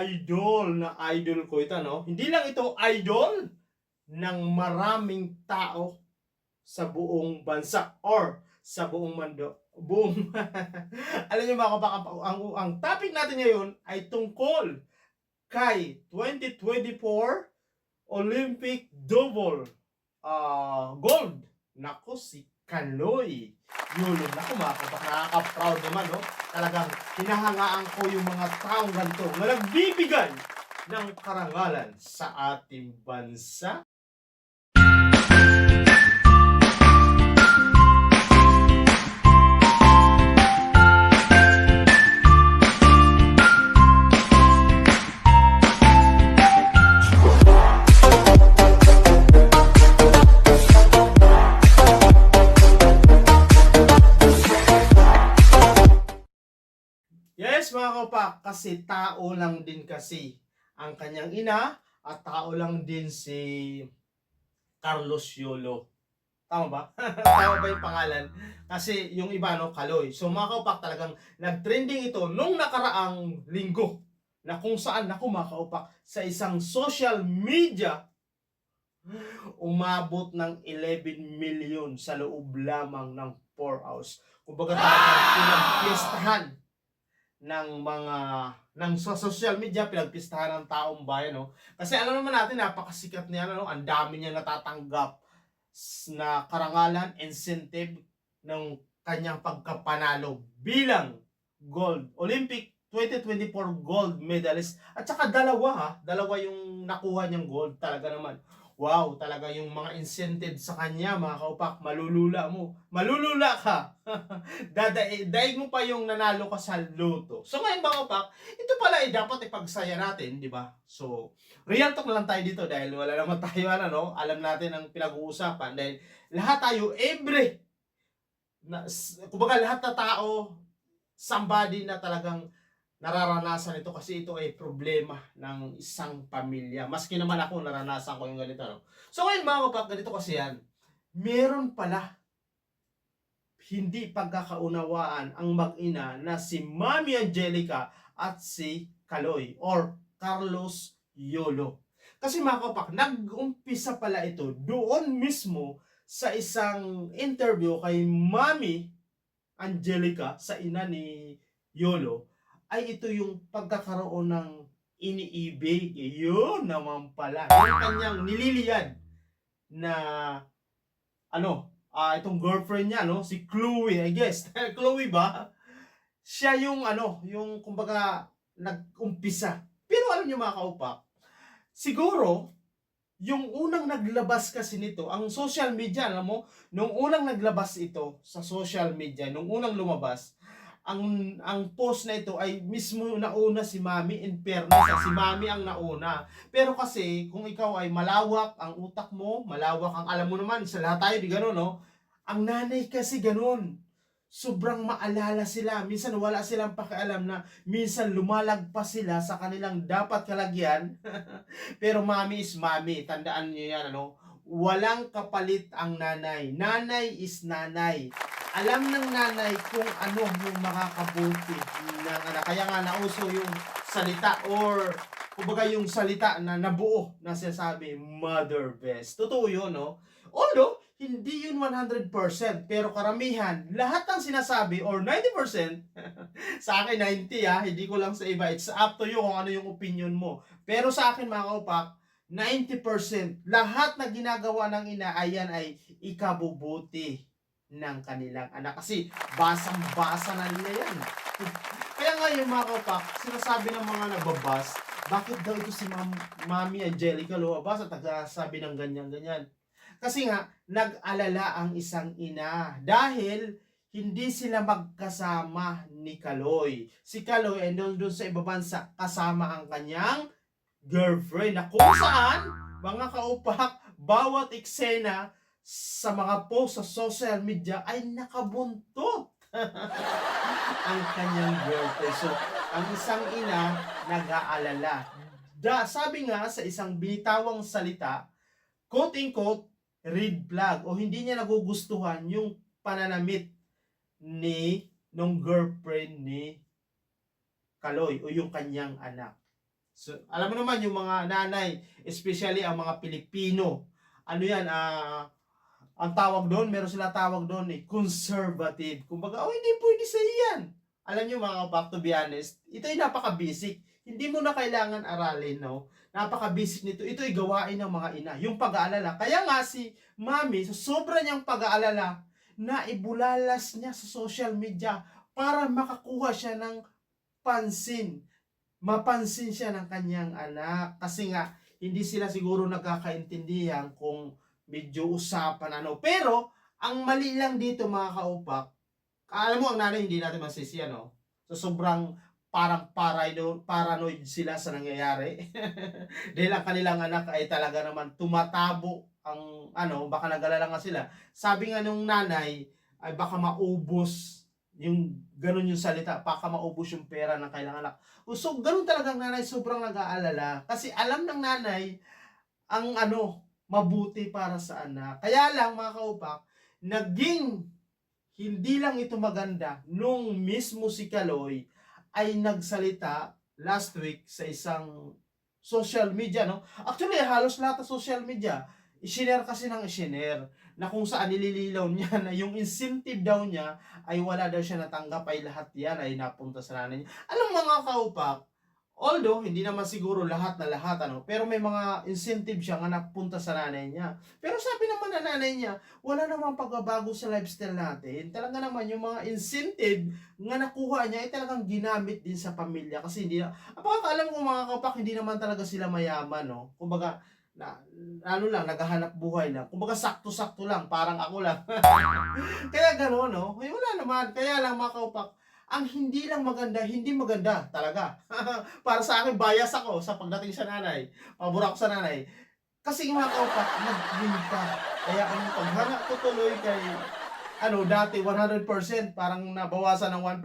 idol na idol ko ito, no? Hindi lang ito idol ng maraming tao sa buong bansa or sa buong mundo. Buong Alam niyo mga kapaka, ang, ang topic natin ngayon ay tungkol kay 2024 Olympic double ah, gold. Nako si Kaloy. Yun, nako mga kapaka, nakaka-proud naman, no? Talagang hinahangaan ko yung mga taong ganito na nagbibigay ng karangalan sa ating bansa. Yes, mga kapak, kasi tao lang din kasi ang kanyang ina at tao lang din si Carlos Yolo. Tama ba? Tama ba yung pangalan? Kasi yung iba, no, Kaloy. So mga kaupak, talagang nag-trending ito nung nakaraang linggo na kung saan, naku mga kaupak, sa isang social media, umabot ng 11 million sa loob lamang ng 4 hours. Kumbaga talagang pinagpiestahan ng mga ng sa social media pinagpistahan ng taong bayan no? Kasi alam naman natin napakasikat niya no? Ang dami niya natatanggap na karangalan incentive ng kanyang pagkapanalo bilang gold Olympic 2024 gold medalist. At saka dalawa ha? Dalawa yung nakuha niyang gold talaga naman wow talaga yung mga incentive sa kanya mga kaupak malulula mo malulula ka Dadaig daig mo pa yung nanalo ka sa loto. So ngayon mga kapak, ito pala ay dapat ipagsaya natin, di ba? So, real talk lang tayo dito dahil wala naman tayo ano, no? Alam natin ang pinag-uusapan dahil lahat tayo every na, kumbaga lahat na tao somebody na talagang nararanasan ito kasi ito ay problema ng isang pamilya. Maski naman ako naranasan ko yung ganito. No? So ngayon mga kapak, ganito kasi yan. Meron pala hindi pagkakaunawaan ang mag-ina na si Mami Angelica at si Kaloy or Carlos Yolo. Kasi mga kapak, nag-umpisa pala ito doon mismo sa isang interview kay Mami Angelica sa ina ni Yolo ay ito yung pagkakaroon ng iniibig. Yun naman pala. Yung kanyang nililiyad na ano, ah itong girlfriend niya, no? Si Chloe, I guess. Chloe ba? Siya yung ano, yung kumbaga nag-umpisa. Pero alam niyo mga kaupak, siguro, yung unang naglabas kasi nito, ang social media, alam mo, nung unang naglabas ito sa social media, nung unang lumabas, ang ang post na ito ay mismo nauna si Mami in fairness, ah, si Mami ang nauna. Pero kasi kung ikaw ay malawak ang utak mo, malawak ang alam mo naman sa lahat tayo di gano'n no. Ang nanay kasi gano'n. Sobrang maalala sila. Minsan wala silang pakialam na minsan lumalagpas sila sa kanilang dapat kalagyan. Pero mami is mami. Tandaan niyo yan ano. Walang kapalit ang nanay. Nanay is nanay alam ng nanay kung ano yung makakabuti ng anak. Kaya nga nauso yung salita or kumbaga yung salita na nabuo na sinasabi, mother best. Totoo yun, no? Although, hindi yun 100%, pero karamihan, lahat ng sinasabi, or 90%, sa akin 90 ah, hindi ko lang sa iba, it's up to you kung ano yung opinion mo. Pero sa akin mga kaupak, 90%, lahat na ginagawa ng ina, ayan ay ikabubuti ng kanilang anak. Kasi basang-basa na nila yan. Kaya nga yung mga kapak, sinasabi ng mga nagbabas, bakit daw ito si Mam Mami Angelica lumabas at nagsasabi ng ganyan-ganyan? Kasi nga, nag-alala ang isang ina dahil hindi sila magkasama ni Kaloy. Si Kaloy ay doon doon sa ibang bansa kasama ang kanyang girlfriend na kung saan mga kaupak bawat eksena sa mga post sa social media ay nakabuntot ang kanyang girlfriend. So, ang isang ina nag-aalala. Da, sabi nga sa isang binitawang salita, quote-unquote, red flag o hindi niya nagugustuhan yung pananamit ni nung girlfriend ni Kaloy o yung kanyang anak. So, alam mo naman yung mga nanay, especially ang mga Pilipino. Ano yan, ah, ang tawag doon, meron sila tawag doon eh, conservative. Kumbaga, oh, hindi pwede sa yan. Alam nyo mga back to be honest, ito ay napaka-basic. Hindi mo na kailangan aralin, no? Napaka-basic nito. Ito ay gawain ng mga ina. Yung pag-aalala. Kaya nga si mami, sa sobra niyang pag-aalala, na ibulalas niya sa social media para makakuha siya ng pansin. Mapansin siya ng kanyang anak. Kasi nga, hindi sila siguro nagkakaintindihan kung medyo usapan ano. Pero, ang mali lang dito mga kaupak, alam mo ang nanay hindi natin masisi ano. So sobrang parang paranoid, paranoid sila sa nangyayari. Dahil ang kanilang anak ay talaga naman tumatabo ang ano, baka nag-alala nga sila. Sabi nga nung nanay ay baka maubos yung ganun yung salita, baka maubos yung pera ng kailangan anak. So ganun talagang nanay sobrang nag-aalala kasi alam ng nanay ang ano, mabuti para sa anak. Kaya lang mga kaupak, naging hindi lang ito maganda nung mismo si Kaloy ay nagsalita last week sa isang social media, no? Actually, halos lahat ng social media, isinare kasi ng isinare na kung saan nilililaw niya na yung incentive daw niya ay wala daw siya natanggap ay lahat yan ay napunta sa nanay niya. Alam mga kaupak, although hindi naman siguro lahat na lahat ano, pero may mga incentive siya nga napunta sa nanay niya. Pero sabi naman ng nanay niya, wala namang pagbabago sa lifestyle natin. Talaga naman yung mga incentive nga nakuha niya ay talagang ginamit din sa pamilya kasi hindi na, apakakalam ko mga kapak, hindi naman talaga sila mayaman, no? Kumbaga, na, ano lang, naghahanap buhay lang. Kumbaga, sakto-sakto lang, parang ako lang. Kaya gano'n, no? Ay, wala naman. Kaya lang, mga kaupak, ang hindi lang maganda, hindi maganda talaga. Para sa akin, bias ako sa pagdating sa nanay. Pabor ako sa nanay. Kasi mga kaupak, nag-win ka. Kaya ang paghanap ko tuloy kay ano, dati 100%, parang nabawasan ng 1%.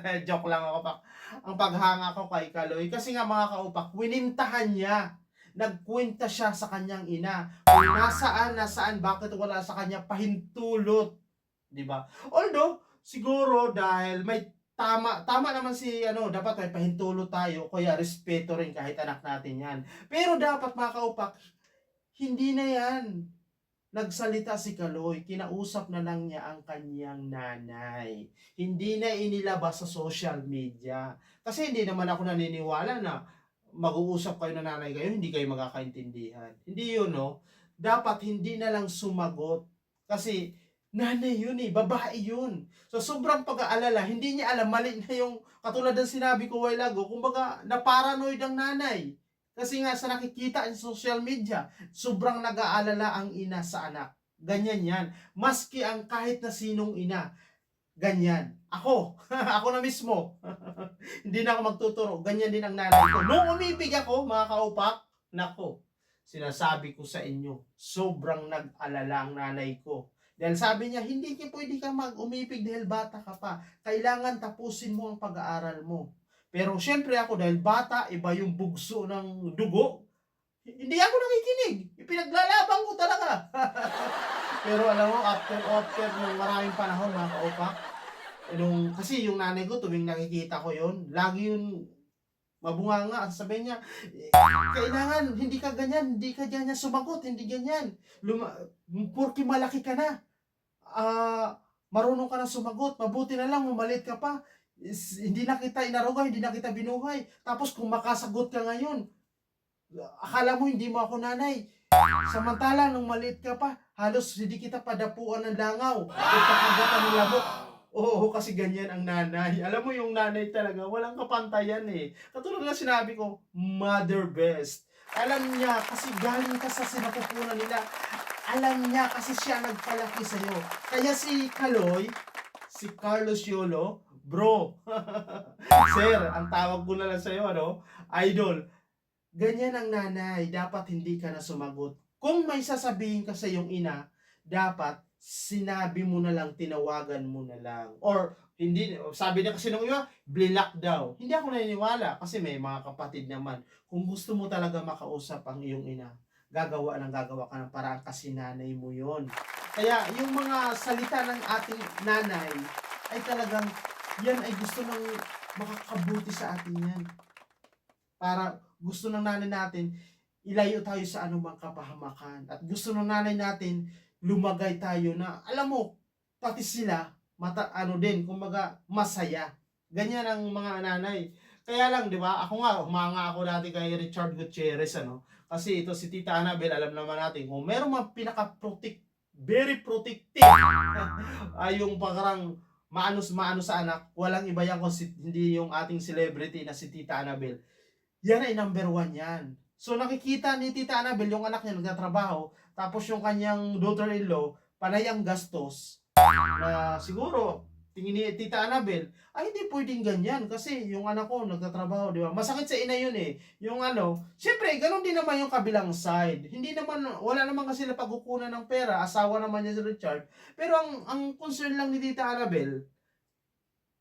Joke lang ako, pak. Ang paghanga ko kay Kaloy. Kasi nga mga kaupak, winintahan niya. Nagkwenta siya sa kanyang ina. Kung nasaan, nasaan, bakit wala sa kanya pahintulot. Ba? Although, siguro dahil may tama tama naman si ano dapat may pahintulot tayo kaya respeto rin kahit anak natin yan. Pero dapat mga kaupak hindi na yan. Nagsalita si Kaloy kinausap na lang niya ang kanyang nanay. Hindi na inilabas sa social media. Kasi hindi naman ako naniniwala na mag-uusap kayo na nanay kayo hindi kayo magkakaintindihan. Hindi yun no? Dapat hindi na lang sumagot. Kasi Nanay yun eh, babae yun. So sobrang pag-aalala, hindi niya alam, mali na yung, katulad ng sinabi ko while ago, kumbaga, na-paranoid ang nanay. Kasi nga sa nakikita sa social media, sobrang nag-aalala ang ina sa anak. Ganyan yan. Maski ang kahit na sinong ina, ganyan. Ako, ako na mismo. hindi na ako magtuturo. Ganyan din ang nanay ko. Nung umibig ako, mga kaupak, nako, sinasabi ko sa inyo, sobrang nag-alala ang nanay ko. Dahil sabi niya, hindi ka pwede ka mag-umipig dahil bata ka pa. Kailangan tapusin mo ang pag-aaral mo. Pero syempre ako, dahil bata, iba yung bugso ng dugo, hindi ako nakikinig. Ipinaglalaban ko talaga. Pero alam mo, after, after ng maraming panahon, mga kaupak, nung, kasi yung nanay ko, tuwing nakikita ko yun, lagi yun mabunga nga. Sabi niya, "Eh, kailangan, hindi ka ganyan, hindi ka ganyan sumagot, hindi ganyan. Luma, porke malaki ka na, ah, marunong ka na sumagot, mabuti na lang, umalit ka pa. Is- hindi na kita inaruga, hindi na kita binuhay. Tapos kung makasagot ka ngayon, akala mo hindi mo ako nanay. Samantala, nung maliit ka pa, halos hindi kita padapuan ng langaw. O pakagatan ng labok. Oo, kasi ganyan ang nanay. Alam mo yung nanay talaga, walang kapantayan eh. Katulad na sinabi ko, mother best. Alam niya, kasi galing ka sa sinapupunan nila. Alam niya kasi siya nagpalaki sa'yo. Kaya si Kaloy, si Carlos Yolo, bro. Sir, ang tawag ko na lang sa'yo, ano? Idol. Ganyan ang nanay, dapat hindi ka na sumagot. Kung may sasabihin ka sa iyong ina, dapat sinabi mo na lang, tinawagan mo na lang. Or, hindi, sabi niya kasi nung iba, blinak daw. Hindi ako naniniwala kasi may mga kapatid naman. Kung gusto mo talaga makausap ang iyong ina, gagawa ng gagawa ka ng parang kasi nanay mo yon. Kaya yung mga salita ng ating nanay ay talagang yan ay gusto ng makakabuti sa atin yan. Para gusto ng nanay natin, ilayo tayo sa anumang kapahamakan. At gusto ng nanay natin, lumagay tayo na, alam mo, pati sila, mata, ano din, kumbaga, masaya. Ganyan ang mga nanay. Kaya lang, di ba, ako nga, humanga ako dati kay Richard Gutierrez, ano, kasi ito si Tita Annabel, alam naman natin, kung meron mga pinaka-protect, very protective, ay yung parang maanos-maano sa anak, walang iba yan kung si, hindi yung ating celebrity na si Tita Annabel. Yan ay number one yan. So nakikita ni Tita Annabel yung anak niya nagtatrabaho, tapos yung kanyang daughter-in-law, panay ang gastos, na siguro, tingin ni Tita Annabel, ay hindi pwedeng ganyan kasi yung anak ko nagtatrabaho, di ba? Masakit sa ina yun eh. Yung ano, syempre, ganun din naman yung kabilang side. Hindi naman, wala naman kasi na pagkukunan ng pera, asawa naman niya si Richard. Pero ang, ang concern lang ni Tita Annabel,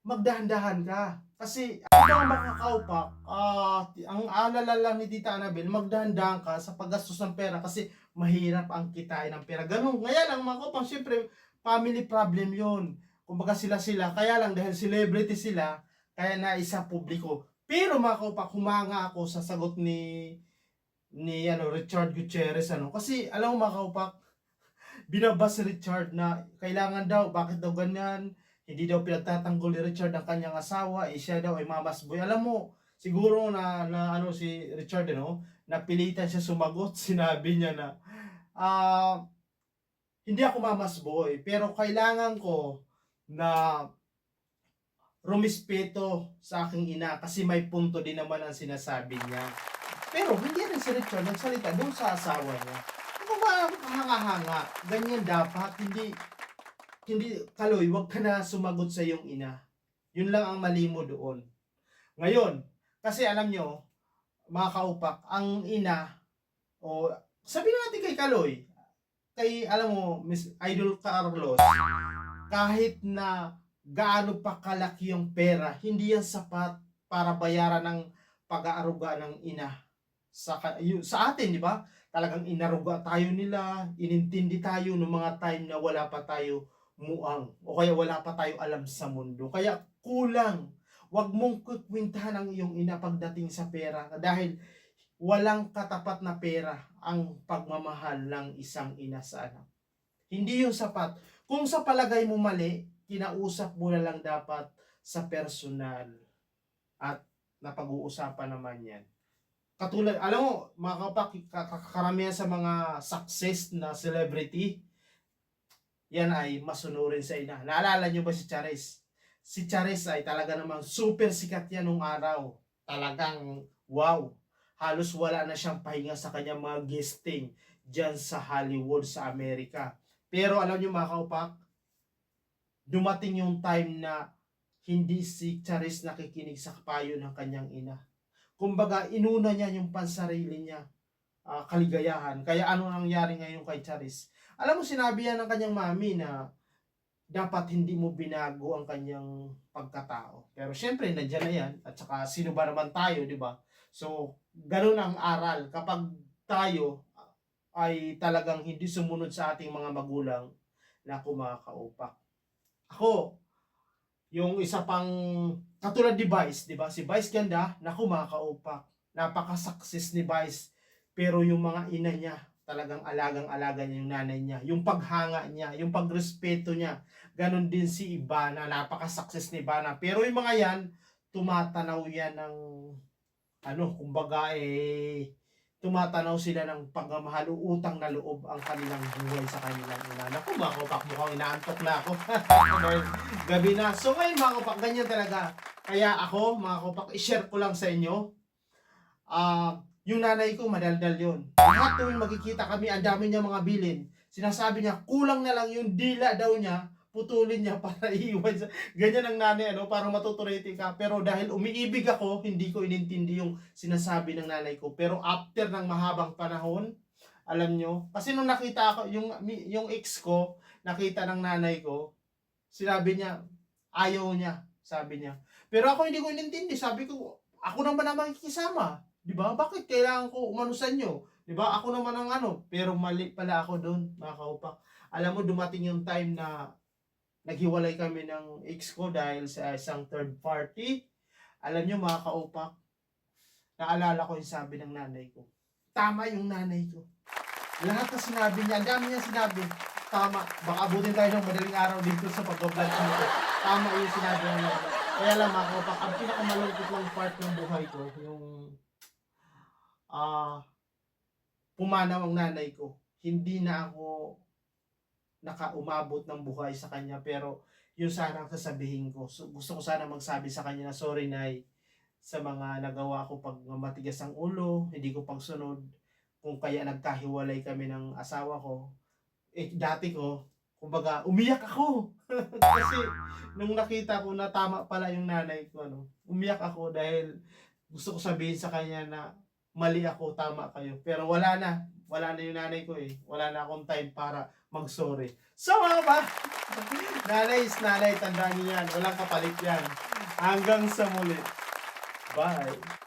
magdahan-dahan ka. Kasi ang mga makakaupak, ah, ang alala lang ni Tita Annabel, magdahan-dahan ka sa paggastos ng pera kasi mahirap ang kitain ng pera. Ganun. Kaya lang mga kaupang, syempre, family problem yon kumbaga sila sila, kaya lang dahil celebrity sila, kaya naisa publiko. Pero mga kaupak, humanga ako sa sagot ni ni ano Richard Gutierrez ano. Kasi alam mo mga kaupak binabas si Richard na kailangan daw bakit daw ganyan? Hindi daw pinagtatanggol ni Richard ang kanyang asawa eh siya daw ay mamas boy. Alam mo siguro na na ano si Richard ano napilitan siya sumagot sinabi niya na ah hindi ako mamas boy pero kailangan ko na rumispeto sa aking ina kasi may punto din naman ang sinasabi niya. Pero hindi rin si Richard nagsalita doon sa asawa niya. Ano ba hanga-hanga? Ganyan dapat. Hindi, hindi, Kaloy, wag ka na sumagot sa iyong ina. Yun lang ang mali mo doon. Ngayon, kasi alam nyo, mga kaupak, ang ina, o sabi natin kay Kaloy, kay, alam mo, Miss Idol Carlos, kahit na gaano pa kalaki yung pera, hindi yan sapat para bayaran ng pag-aaruga ng ina sa yun- sa atin, di ba? Talagang inaruga tayo nila, inintindi tayo ng mga time na wala pa tayo muang o kaya wala pa tayo alam sa mundo. Kaya kulang. Huwag mong kukwintahan ang iyong ina pagdating sa pera dahil walang katapat na pera ang pagmamahal ng isang ina sa anak. Hindi yung sapat. Kung sa palagay mo mali, kinausap mo na lang dapat sa personal. At napag-uusapan naman yan. Katulad, alam mo, mga kapak, ka- ka- karamihan sa mga success na celebrity, yan ay masunurin sa ina. Naalala nyo ba si Charis? Si Charis ay talaga namang super sikat yan nung araw. Talagang wow. Halos wala na siyang pahinga sa kanyang mga guesting dyan sa Hollywood sa Amerika. Pero alam nyo mga kaupak, dumating yung time na hindi si Charis nakikinig sa payo ng kanyang ina. Kumbaga, inuna niya yung pansarili niya, ah, kaligayahan. Kaya ano nangyari ngayon kay Charis? Alam mo, sinabi yan ng kanyang mami na dapat hindi mo binago ang kanyang pagkatao. Pero syempre, nandiyan na yan. At saka, sino ba naman tayo, di ba? So, ganun ang aral. Kapag tayo ay talagang hindi sumunod sa ating mga magulang na kumakaupak. Ako, yung isa pang katulad ni Vice, 'di ba? Si Vice ganda, naku makakaupak. Napaka-success ni Vice. Pero yung mga ina niya, talagang alagang-alaga niya yung nanay niya. Yung paghanga niya, yung pagrespeto niya. Ganon din si Ibana, napaka-success ni Ibana. Pero yung mga yan, tumatanaw yan ng ano, kumbaga eh, tumatanaw sila ng pagmamahal o utang na loob ang kanilang buhay sa kanilang ina. Naku, mga kapak, mukhang inaantok na ako. Gabi na. So ngayon mga kapak, ganyan talaga. Kaya ako, mga kapak, i-share ko lang sa inyo. Ah, yung nanay ko, madaldal yun. Lahat tuwing magkikita kami, ang dami niya mga bilin. Sinasabi niya, kulang na lang yung dila daw niya, putulin niya para iiwan sa... Ganyan ang nanay, ano, para matuturete ka. Pero dahil umiibig ako, hindi ko inintindi yung sinasabi ng nanay ko. Pero after ng mahabang panahon, alam nyo, kasi nung nakita ako, yung, yung ex ko, nakita ng nanay ko, sinabi niya, ayaw niya, sabi niya. Pero ako hindi ko inintindi, sabi ko, ako naman ang makikisama. Di ba? Bakit kailangan ko umano sa inyo? Di ba? Ako naman ang ano. Pero mali pala ako doon, mga kaupak. Alam mo, dumating yung time na naghiwalay kami ng ex ko dahil sa isang third party. Alam nyo, mga kaupak, naalala ko yung sabi ng nanay ko. Tama yung nanay ko. Lahat na sinabi niya, dami niya sinabi. Tama. Baka abutin tayo ng madaling araw dito sa pag-vlog dito. Tama yung sinabi ng nanay. Kaya lang mga kapag, ang pinakamalungkot lang part ng buhay ko, yung ah pumanaw ang nanay ko. Hindi na ako nakaumabot ng buhay sa kanya pero yun sana ang sasabihin ko. So, gusto ko sana magsabi sa kanya na sorry nay sa mga nagawa ko pag matigas ang ulo, hindi ko pagsunod, kung kaya nagkahiwalay kami ng asawa ko. Eh, dati ko, kumbaga, umiyak ako. Kasi, nung nakita ko na tama pala yung nanay ko, ano, umiyak ako dahil gusto ko sabihin sa kanya na mali ako, tama kayo. Pero wala na. Wala na yung nanay ko eh. Wala na akong time para mag-sorry. So mga ba? nanay is nanay, tandaan niyo yan. Walang kapalit yan. Hanggang sa muli. Bye.